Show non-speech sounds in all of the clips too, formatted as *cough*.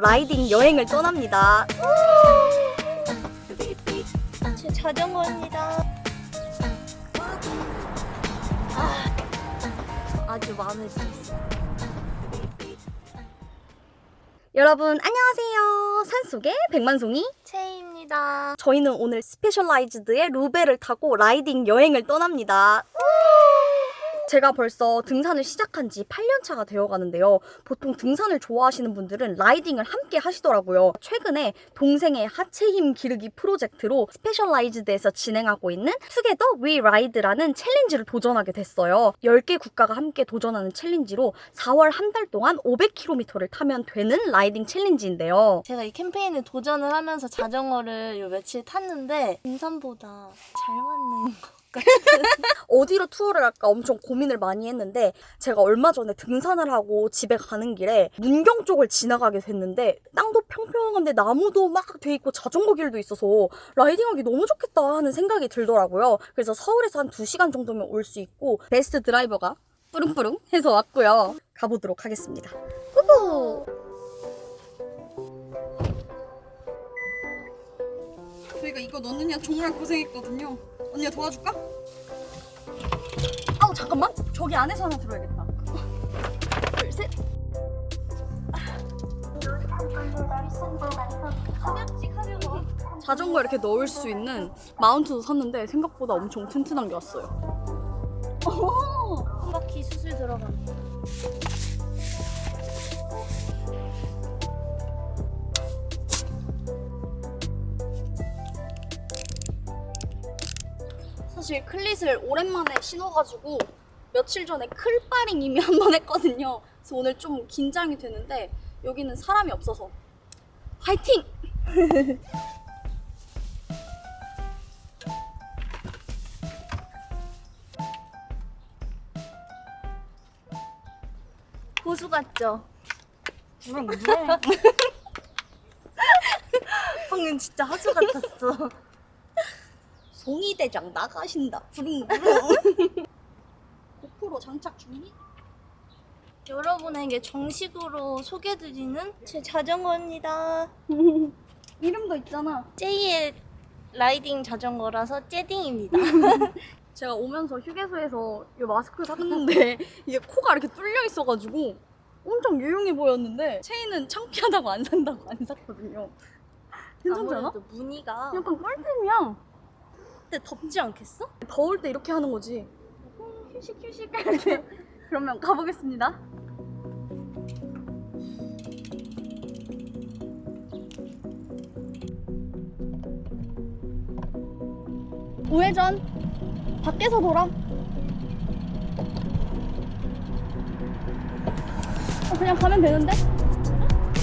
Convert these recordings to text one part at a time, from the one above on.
라이딩 여행을 떠납니다. 제 자전거입니다. 아, 아주 마음에 들었어요. 여러분 안녕하세요. 산속의 백만송이. 채입니다. 저희는 오늘 스페셜라이즈드의 루베를 타고 라이딩 여행을 떠납니다. 제가 벌써 등산을 시작한 지 8년 차가 되어 가는데요. 보통 등산을 좋아하시는 분들은 라이딩을 함께 하시더라고요. 최근에 동생의 하체 힘 기르기 프로젝트로 스페셜라이즈드에서 진행하고 있는 투게더 위 라이드라는 챌린지를 도전하게 됐어요. 10개 국가가 함께 도전하는 챌린지로 4월 한 달 동안 500km를 타면 되는 라이딩 챌린지인데요. 제가 이 캠페인에 도전을 하면서 자전거를 요 며칠 탔는데 등산보다 잘 맞는 것 같은. *laughs* 어디로 투어를 할까 엄청 고민을 많이 했는데 제가 얼마 전에 등산을 하고 집에 가는 길에 문경 쪽을 지나가게 됐는데 땅도 평평한데 나무도 막 돼 있고 자전거 길도 있어서 라이딩하기 너무 좋겠다 하는 생각이 들더라고요. 그래서 서울에서 한 2시간 정도면 올 수 있고 베스트 드라이버가 뿌릉뿌릉 해서 왔고요. 가보도록 하겠습니다. 후후! 저희가 이거 넣느냐 정말 고생했거든요. 언니가 도와줄까? 아우 잠깐만 저기 안에서 하나 들어야겠다. 둘 셋. 자전거 이렇게 넣을 수 있는 마운트도 샀는데 생각보다 엄청 튼튼한 게 왔어요. 한 바퀴 수술 들어가네. 사실 클릿을 오랜만에 신어가지고 며칠 전에 클바링 이미 *laughs* 한 번 했거든요. 그래서 오늘 좀 긴장이 되는데 여기는 사람이 없어서 화이팅! *laughs* 고수 같죠? 그럼 왜? *laughs* 방금 진짜 하수 같았어. 송이대장 나가신다. 부릉부릉. *laughs* 고프로 장착 중이? 여러분에게 정식으로 소개드리는 제 자전거입니다. *laughs* 이름도 있잖아. 제이의 라이딩 자전거라서 째딩입니다. *laughs* 제가 오면서 휴게소에서 이 마스크 샀는데 이게 코가 이렇게 뚫려 있어가지고 엄청 유용해 보였는데 체인은 창피하다고 안 산다고 안 샀거든요. 괜찮지 않아? 아무래도 무늬가 약간 꿀템이야. 근데 덥지 않겠어? 더울 때 이렇게 하는 거지. 음, 휴식 휴식 이렇게. *laughs* 그러면 가보겠습니다. 우회전 밖에서 돌아. 어, 그냥 가면 되는데?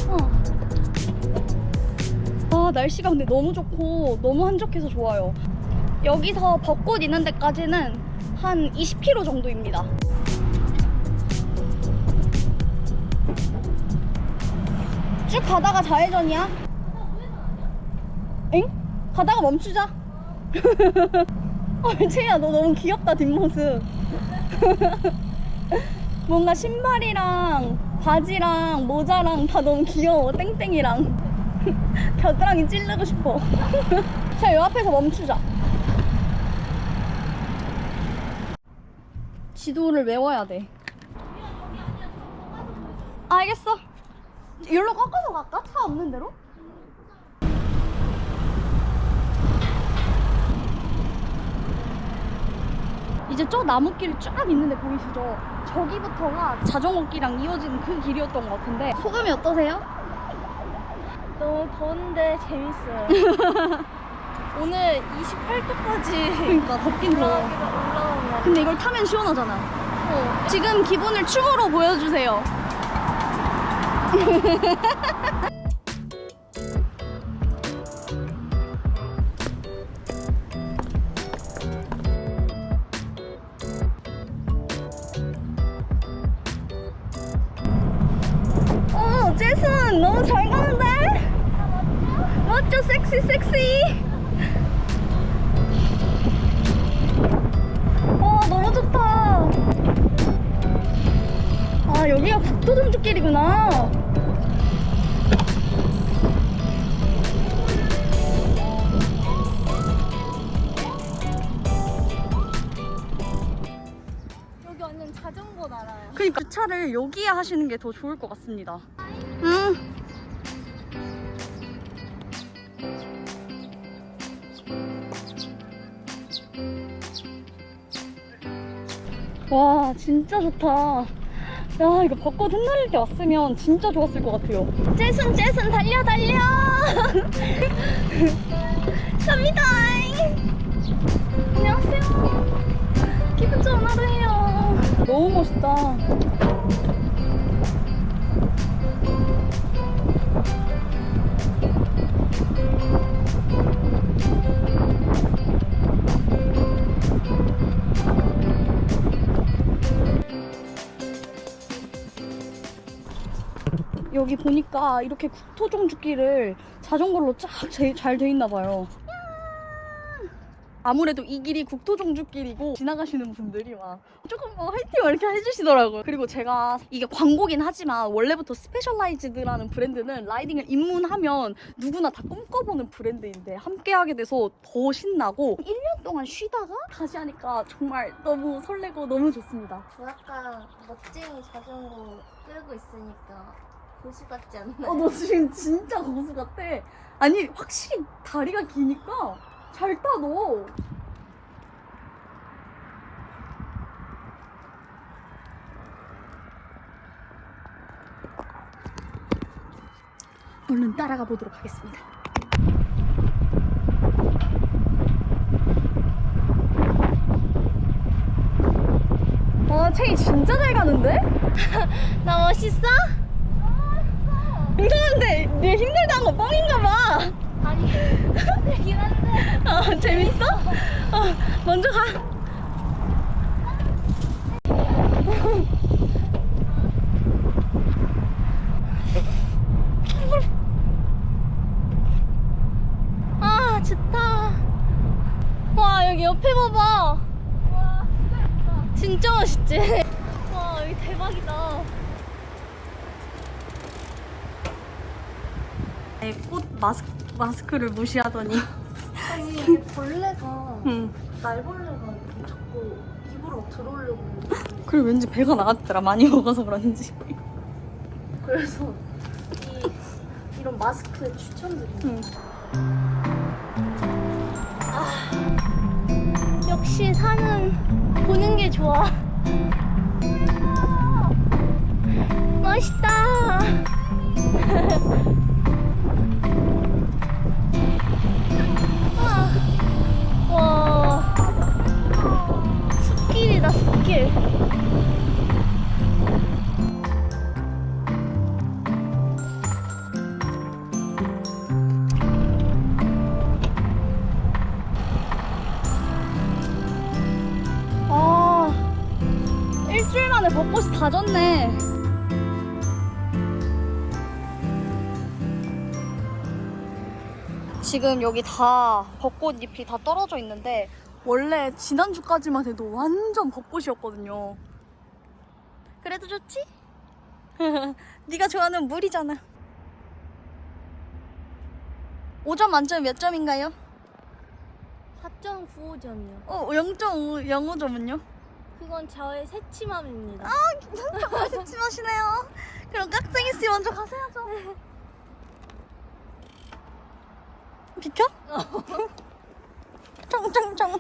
어. 아 날씨가 근데 너무 좋고 너무 한적해서 좋아요. 여기서 벚꽃 있는 데까지는 한 20km 정도입니다. 쭉 가다가 좌회전이야. 엥? 가다가 멈추자. *laughs* 어, 채야, 너 너무 귀엽다, 뒷모습. *laughs* 뭔가 신발이랑 바지랑 모자랑 다 너무 귀여워, 땡땡이랑. *laughs* 겨드랑이 찌르고 싶어. 자, 요 앞에서 멈추자. 지도를 외워야 돼. 알겠어. 여기로 꺾어서 갈까? 차 없는 대로? 이제 저 나무길 쫙 있는데 보이시죠? 저기부터가 자전거길이랑 이어지는 그 길이었던 것 같은데 소감이 어떠세요? 너무 더운데 재밌어요. *laughs* 오늘 28도까지 그러니까 덥긴 더워. 올라오면 근데 이걸 타면 시원하잖아. 어, 지금 기분을 춤으로 보여주세요. *laughs* 어, 제슨 너무 잘 가는데? 멋져, 섹시, 섹시. 아, 여기가 국도동주길이구나. 여기 완전 자전거 나라야 그러니까 주차를 여기에 하시는 게 더 좋을 것 같습니다. 음. 와 진짜 좋다. 야 이거 벚꽃 흩날릴 때 왔으면 진짜 좋았을 것 같아요. 재순 재순 달려 달려. *laughs* 갑니다. 안녕하세요. 기분 좋은 하루예요. 너무 멋있다. 여기 보니까 이렇게 국토종주길을 자전거로 쫙 잘 돼 있나 봐요. 아무래도 이 길이 국토종주길이고 지나가시는 분들이 막 조금 뭐 화이팅 이렇게 해주시더라고요. 그리고 제가 이게 광고긴 하지만 원래부터 스페셜라이즈드라는 브랜드는 라이딩을 입문하면 누구나 다 꿈꿔보는 브랜드인데 함께하게 돼서 더 신나고 1년 동안 쉬다가 다시 하니까 정말 너무 설레고 너무 좋습니다. 약간 멋쟁이 자전거 끌고 있으니까 고수 같지 않나요? 어, 너 지금 진짜 고수 같아. 아니, 확실히 다리가 기니까 잘 타, 너. 얼른 따라가 보도록 하겠습니다. 와, 체이 진짜 잘 가는데? *laughs* 나 멋있어? 이상한데 네 힘들다는 거 뻥인가 봐. 아니 힘들긴 한데 어, *laughs* 재밌어? 어, 먼저 가. *laughs* 아 좋다 와 여기 옆에 봐봐 와 진짜 멋있지? 와 여기 대박이다 네, 꽃 마스크, 마스크를 무시하더니. 아니 벌레가 응. 날벌레가 이렇게 자꾸 입으로 들어오려고 그리고 왠지 배가 나갔더라. 많이 먹어서 그런지. 그래서 이 이런 마스크 추천드립니다 응. 역시 산은 보는 게 좋아. *laughs* 멋있다. *laughs* 길. 아, 일주일 만에 벚꽃이 다 졌네. 지금 여기 다 벚꽃 잎이 다 떨어져 있는데 원래 지난주까지만 해도 완전 벚꽃이었거든요. 그래도 좋지? *laughs* 네가 좋아하는 물이잖아. 5점 만점에 몇 점인가요? 4.95점이요. 어, 0.5, 0.5점은요? 그건 저의 새침함입니다. 심하시네요. 그럼 깍쟁이 씨 먼저 가세요죠. *laughs* 비켜? *laughs* 청청청.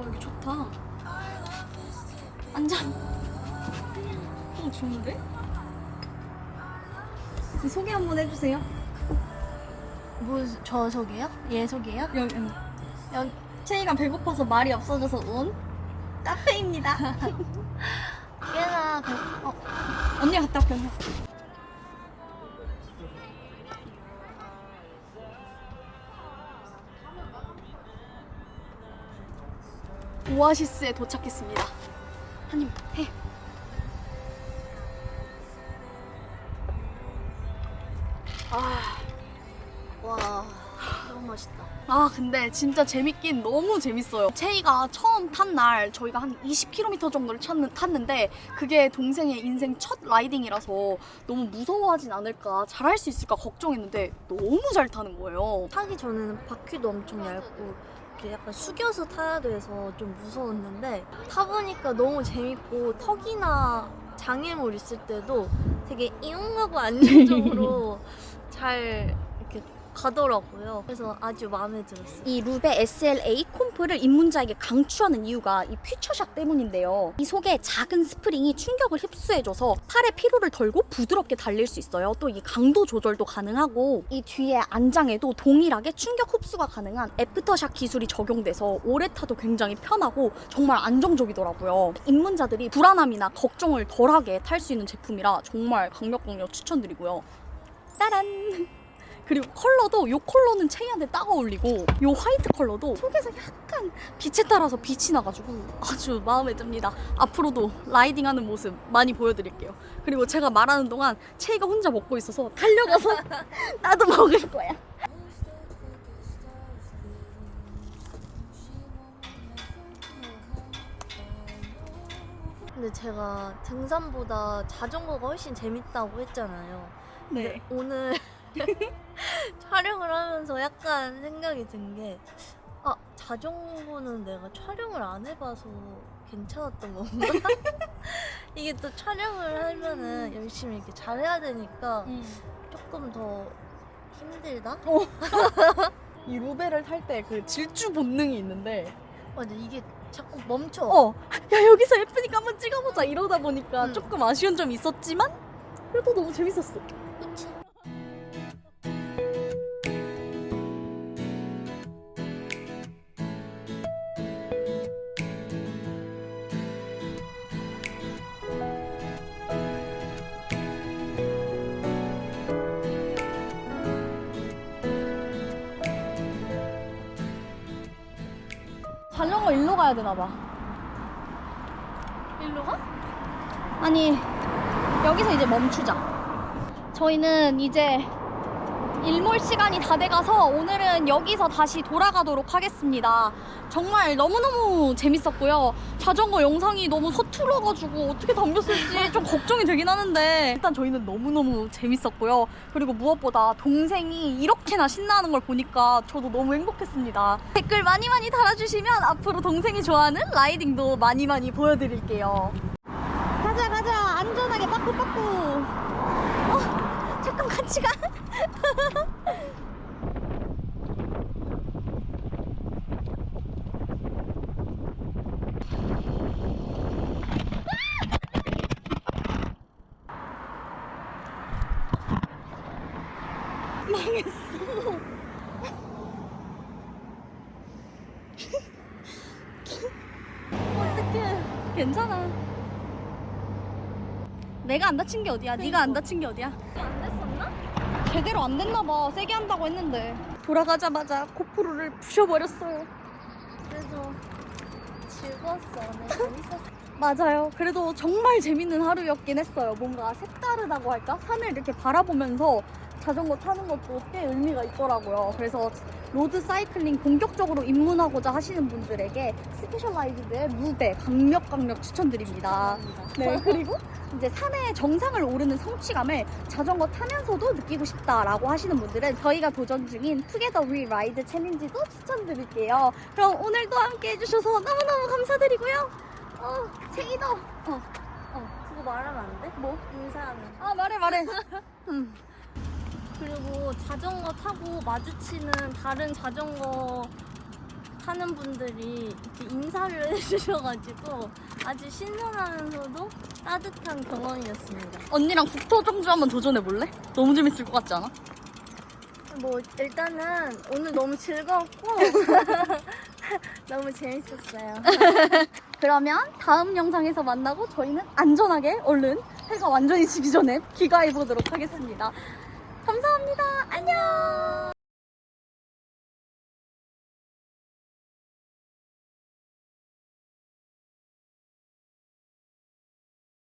어, 여기 좋다. 앉아. 어, 좋은데? 소개 한번 해주세요. 뭐, 저 속이에요? 얘 속이에요? 여기, 응. 여기, 체이가 배고파서 말이 없어져서 온 카페입니다. *laughs* 꽤나 배, 어, 언니 갔다 올게요. 오아시스에 도착했습니다. 한입 해. 와 너무 맛있다. 아 근데 진짜 재밌긴 너무 재밌어요. 체이가 처음 탄 날 저희가 한 20km 정도를 탔는, 탔는데 그게 동생의 인생 첫 라이딩이라서 너무 무서워하진 않을까 잘할 수 있을까 걱정했는데 너무 잘 타는 거예요. 타기 전에는 바퀴도 엄청 얇고 이렇게 약간 숙여서 타야 돼서 좀 무서웠는데 타보니까 너무 재밌고 턱이나 장애물 있을 때도 되게 이용하고 안정적으로 *laughs* 잘 가더라고요. 그래서 아주 마음에 들었어요. 이 루베 SLA 콤프를 입문자에게 강추하는 이유가 이 퓨처샥 때문인데요. 이 속에 작은 스프링이 충격을 흡수해줘서 팔의 피로를 덜고 부드럽게 달릴 수 있어요. 또 이 강도 조절도 가능하고 이 뒤에 안장에도 동일하게 충격 흡수가 가능한 애프터샥 기술이 적용돼서 오래 타도 굉장히 편하고 정말 안정적이더라고요. 입문자들이 불안함이나 걱정을 덜하게 탈 수 있는 제품이라 정말 강력 강력 추천드리고요. 따란! 그리고 컬러도 이 컬러는 체이한테 딱 어울리고 이 화이트 컬러도 속에서 약간 빛에 따라서 빛이 나가지고 아주 마음에 듭니다. 앞으로도 라이딩하는 모습 많이 보여드릴게요. 그리고 제가 말하는 동안 체이가 혼자 먹고 있어서 달려가서 *laughs* 나도 먹을 거야. 근데 제가 등산보다 자전거가 훨씬 재밌다고 했잖아요. 네. 오늘 *laughs* *laughs* 촬영을 하면서 약간 생각이 든 게, 아, 자전거는 내가 촬영을 안 해봐서 괜찮았던 건가? *laughs* 이게 또 촬영을 하면은 열심히 이렇게 잘해야 되니까 조금 더 힘들다? *laughs* 이 루베를 탈 때 그 질주 본능이 있는데 맞아, 이게 자꾸 멈춰. 어, 야 여기서 예쁘니까 한번 찍어보자 이러다 보니까 응. 조금 아쉬운 점이 있었지만 그래도 너무 재밌었어. 그치? 자전거 일로 가야 되나 봐. 일로 가? 아니 여기서 이제 멈추자. 저희는 이제 일몰 시간이 다 돼가서 오늘은 여기서 다시 돌아가도록 하겠습니다. 정말 너무너무 재밌었고요. 자전거 영상이 너무 서툴러가지고 어떻게 담겼을지 좀 걱정이 되긴 하는데 일단 저희는 너무너무 재밌었고요. 그리고 무엇보다 동생이 이렇게나 신나는 걸 보니까 저도 너무 행복했습니다. 댓글 많이 많이 달아주시면 앞으로 동생이 좋아하는 라이딩도 많이 많이 보여드릴게요. 가자 가자 안전하게 빠꾸빠꾸 어 잠깐 같이 가 *laughs* 어떡해. 괜찮아 내가 안 다친 게 어디야 네가 안 다친 게 어디야 안 됐었나? 제대로 안 됐나 봐 세게 한다고 했는데 돌아가자마자 고프로를 부셔버렸어요 그래도 즐거웠어. 오늘 재밌었어. 맞아요. 그래도 정말 재밌는 하루였긴 했어요. 뭔가 색다르다고 할까? 산을 이렇게 바라보면서 자전거 타는 것도 꽤 의미가 있더라고요. 그래서 로드 사이클링 본격적으로 입문하고자 하시는 분들에게 스페셜라이즈드의 루베 강력 강력 추천드립니다. 네, 그리고 이제 산의 정상을 오르는 성취감을 자전거 타면서도 느끼고 싶다라고 하시는 분들은 저희가 도전 중인 투게더 위 라이드 챌린지도 추천드릴게요. 그럼 오늘도 함께 해주셔서 너무너무 감사드리고요. 어, 제이도. 어, 그거 말하면 안 돼? 뭐? 인사하면. 아, 말해, 말해. *laughs* 음. 그리고 자전거 타고 마주치는 다른 자전거 타는 분들이 이렇게 인사를 *laughs* 해주셔가지고 아주 신선하면서도 따뜻한 경험이었습니다. 언니랑 국토정주 한번 도전해볼래? 너무 재밌을 것 같지 않아? 뭐 일단은 오늘 너무 즐거웠고 *laughs* 너무 재밌었어요. *laughs* 그러면 다음 영상에서 만나고 저희는 안전하게 얼른 해가 완전히 지기 전에 귀가해보도록 하겠습니다. 감사합니다. 안녕!